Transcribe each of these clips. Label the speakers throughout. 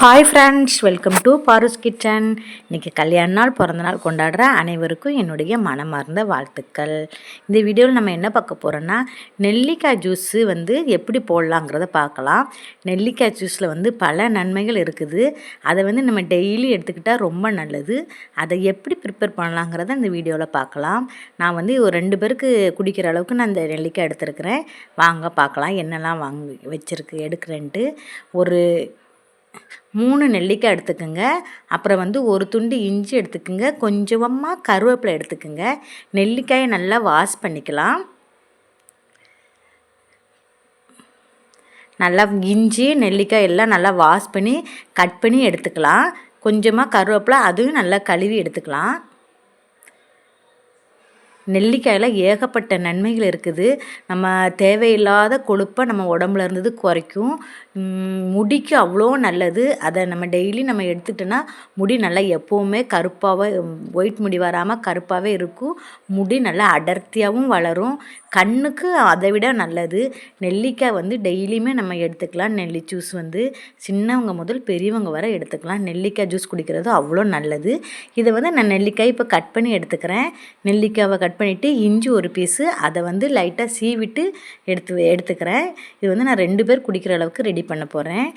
Speaker 1: Hi friends welcome to Paru's kitchen இன்றைக்கி கல்யாண நாள் பிறந்த நாள் கொண்டாடுற அனைவருக்கும் என்னுடைய மனமார்ந்த வாழ்த்துக்கள். இந்த வீடியோவில் நம்ம என்ன பார்க்க போகிறோன்னா நெல்லிக்காய் ஜூஸு வந்து எப்படி போடலாங்கிறத பார்க்கலாம். நெல்லிக்காய் ஜூஸில் வந்து பல நன்மைகள் இருக்குது. அதை வந்து நம்ம டெய்லி எடுத்துக்கிட்டால் ரொம்ப நல்லது. அதை எப்படி ப்ரிப்பேர் பண்ணலாங்கிறத இந்த வீடியோவில் பார்க்கலாம். நான் வந்து ஒரு ரெண்டு பேருக்கு குடிக்கிற அளவுக்கு நான் இந்த நெல்லிக்காய் எடுத்துருக்கிறேன். வாங்க பார்க்கலாம் என்னெல்லாம் வாங்கி வச்சுருக்கு எடுக்கிறேன்ட்டு. ஒரு மூணு நெல்லிக்காய் எடுத்துக்கோங்க. அப்புறம் வந்து ஒரு துண்டு இஞ்சி எடுத்துக்கோங்க. கொஞ்சமாக கருவேப்பிலை எடுத்துக்கோங்க. நெல்லிக்காயை நல்லா வாஷ் பண்ணிக்கலாம். நல்லா இஞ்சி நெல்லிக்காய் எல்லாம் நல்லா வாஷ் பண்ணி கட் பண்ணி எடுத்துக்கலாம். கொஞ்சமாக கருவேப்பிலை அதுவும் நல்லா கழுவி எடுத்துக்கலாம். நெல்லிக்காயில் ஏகப்பட்ட நன்மைகள் இருக்குது. நம்ம தேவையில்லாத கொழுப்பை நம்ம உடம்புல இருந்தது குறைக்கும். முடிக்கு அவ்வளோ நல்லது. அதை நம்ம டெய்லி நம்ம எடுத்துட்டோன்னா முடி நல்லா எப்போவுமே கருப்பாகவே ஒயிட் முடி வராமல் கருப்பாகவே இருக்கும். முடி நல்லா அடர்த்தியாகவும் வளரும். கண்ணுக்கு அதை விட நல்லது. நெல்லிக்காய் வந்து டெய்லியுமே நம்ம எடுத்துக்கலாம். நெல்லி ஜூஸ் வந்து சின்னவங்க முதல் பெரியவங்க வரை எடுத்துக்கலாம். நெல்லிக்காய் ஜூஸ் குடிக்கிறது அவ்வளோ நல்லது. இதை வந்து நான் நெல்லிக்காய் இப்போ கட் பண்ணி எடுத்துக்கிறேன். நெல்லிக்காவை கட் பண்ணிவிட்டு இஞ்சி ஒரு பீஸு அதை வந்து லைட்டாக சீவிட்டு எடுத்து எடுத்துக்கிறேன். இது வந்து நான் ரெண்டு பேர் குடிக்கிற அளவுக்கு ரெடி பண்ண போகிறேன்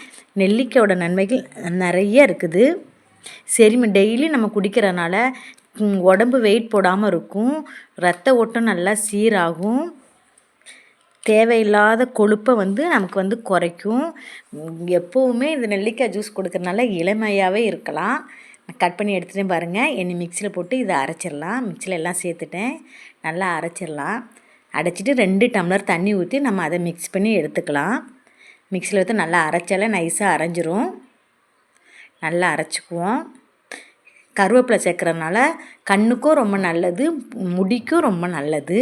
Speaker 1: நெல்லிக்காயோட நன்மைகள் நிறைய இருக்குது. சரி டெய்லி நம்ம குடிக்கிறனால உடம்பு வெயிட் போடாமல் இருக்கும். ரத்த ஓட்டம் நல்லா சீராகும். தேவையில்லாத கொழுப்பை வந்து நமக்கு வந்து குறைக்கும். எப்போவுமே இந்த நெல்லிக்காய் ஜூஸ் கொடுக்கறனால இளமையாகவே இருக்கலாம். கட் பண்ணி எடுத்துகிட்டே பாருங்கள் என்னை மிக்சியில் போட்டு இதை அரைச்சிடலாம். மிக்சியில் எல்லாம் சேர்த்துட்டேன். நல்லா அரைச்சிடலாம். அடைச்சிட்டு ரெண்டு டம்ளர் தண்ணி ஊற்றி நம்ம அதை மிக்ஸ் பண்ணி எடுத்துக்கலாம். மிக்சியில் ஊற்றி நல்லா அரைச்சாலே நைஸாக அரைஞ்சிரும். நல்லா அரைச்சிக்குவோம். கருவேப்பிலை சேர்க்குறதுனால கண்ணுக்கும் ரொம்ப நல்லது முடிக்கும் ரொம்ப நல்லது.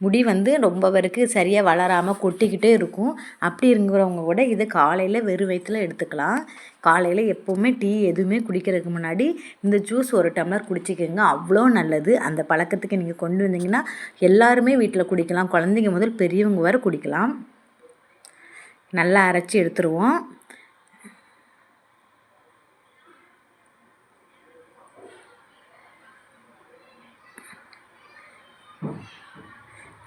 Speaker 1: முடி வந்து ரொம்ப பேருக்கு சரியாக வளராமல் கொட்டிக்கிட்டே இருக்கும். அப்படி இருக்கிறவங்க கூட இதை காலையில் வெறும் வயிற்றுல எடுத்துக்கலாம். காலையில் எப்போவுமே டீ எதுவுமே குடிக்கிறதுக்கு முன்னாடி இந்த ஜூஸ் ஒரு டம்ளர் குடிச்சிக்கோங்க அவ்வளோ நல்லது. அந்த பழக்கத்துக்கு நீங்கள் கொண்டு வந்தீங்கன்னா எல்லாருமே வீட்டில் குடிக்கலாம். குழந்தைங்க முதல் பெரியவங்க வரை குடிக்கலாம். நல்லா அரைச்சி எடுத்துருவோம்.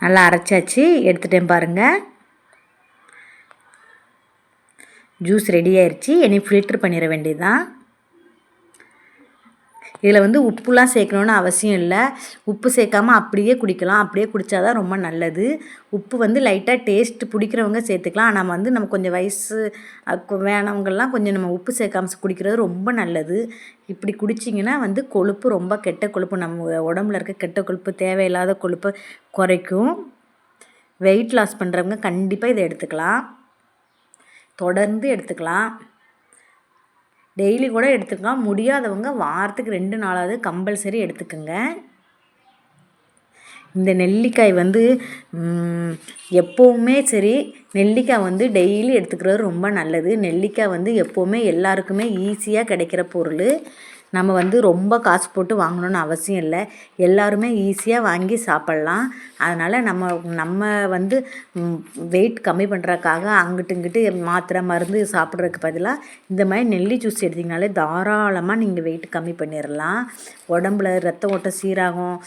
Speaker 1: நல்லா அரைச்சாச்சு. எடுத்துட்டேன் பாருங்கள் ஜூஸ் ரெடி ஆயிடுச்சு இனி ஃபில்ட்ரு பண்ணிட வேண்டியதுதான். இதில் வந்து உப்புலாம் சேர்க்கணுன்னு அவசியம் இல்லை. உப்பு சேர்க்காம அப்படியே குடிக்கலாம். அப்படியே குடித்தா தான் ரொம்ப நல்லது. உப்பு வந்து லைட்டாக டேஸ்ட் பிடிக்கிறவங்க சேர்த்துக்கலாம். ஆனால் வந்து நம்ம கொஞ்சம் வயசு வேணவங்கள்லாம் கொஞ்சம் நம்ம உப்பு சேர்க்காம குடிக்கிறது ரொம்ப நல்லது. இப்படி குடிச்சிங்கன்னா வந்து கொழுப்பு ரொம்ப கெட்ட கொழுப்பு. நம்ம உடம்புல இருக்க கெட்ட கொழுப்பு தேவையில்லாத கொழுப்பு குறைக்கும். வெயிட் லாஸ் பண்ணுறவங்க கண்டிப்பாக இதை எடுத்துக்கலாம். தொடர்ந்து எடுத்துக்கலாம். டெய்லி கூட எடுத்துக்கலாம். முடியாதவங்க வாரத்துக்கு ரெண்டு நாளாவது கம்பல்சரி எடுத்துக்கோங்க. இந்த நெல்லிக்காய் வந்து எப்போவுமே சரி நெல்லிக்காய் வந்து டெய்லி எடுத்துக்கிறது ரொம்ப நல்லது. நெல்லிக்காய் வந்து எப்போவுமே எல்லாருக்குமே ஈஸியாக கிடைக்கிற பொருள். நம்ம வந்து ரொம்ப காசு போட்டு வாங்கணுன்னு அவசியம் இல்லை. எல்லாருமே ஈஸியாக வாங்கி சாப்பிட்லாம். அதனால் நம்ம நம்ம வந்து வெயிட் கம்மி பண்ணுறதுக்காக அங்கிட்டு இங்கிட்டு மாத்திரை மருந்து சாப்பிட்றதுக்கு பதிலாக இந்த மாதிரி நெல்லி ஜூஸ் எடுத்திங்கனாலே தாராளமாக நீங்கள் வெயிட் கம்மி பண்ணிடலாம் உடம்புல ரத்த ஓட்டம் சீராகும்.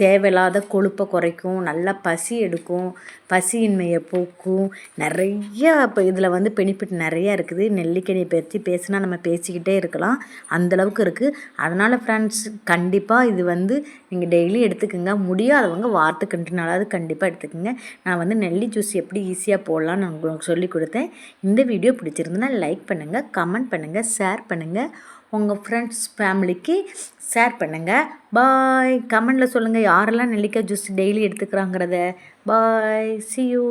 Speaker 1: தேவையில்லாத கொழுப்பை குறைக்கும் நல்லா பசி எடுக்கும் பசியின்மையை போக்கும். நிறையா இப்போ இதில் வந்து பெனிஃபிட் நிறையா இருக்குது. நெல்லிக்கனியை பற்றி பேசினா நம்ம பேசிக்கிட்டே இருக்கலாம். அந்தளவுக்கு இருக்குது அதனால் ஃப்ரெண்ட்ஸ் கண்டிப்பாக இது வந்து நீங்கள் டெய்லி எடுத்துக்கோங்க. முடியாதவங்க வாரத்துக்கு ரெண்டு நாளாவது கண்டிப்பாக எடுத்துக்கோங்க. நான் வந்து நெல்லி ஜூஸ் எப்படி ஈஸியாக போடலான்னு நான் உங்களுக்கு சொல்லி கொடுத்தேன். இந்த வீடியோ பிடிச்சிருந்ததுன்னா லைக் பண்ணுங்கள் கமெண்ட் பண்ணுங்கள் ஷேர் பண்ணுங்கள் உங்கள் ஃப்ரெண்ட்ஸ் ஃபேமிலிக்கு ஷேர் பண்ணுங்கள் பாய் கமெண்டில் சொல்லுங்கள் யாரெல்லாம் நெல்லிக்காய் juice daily எடுத்துக்கிறாங்கிறத. Bye see you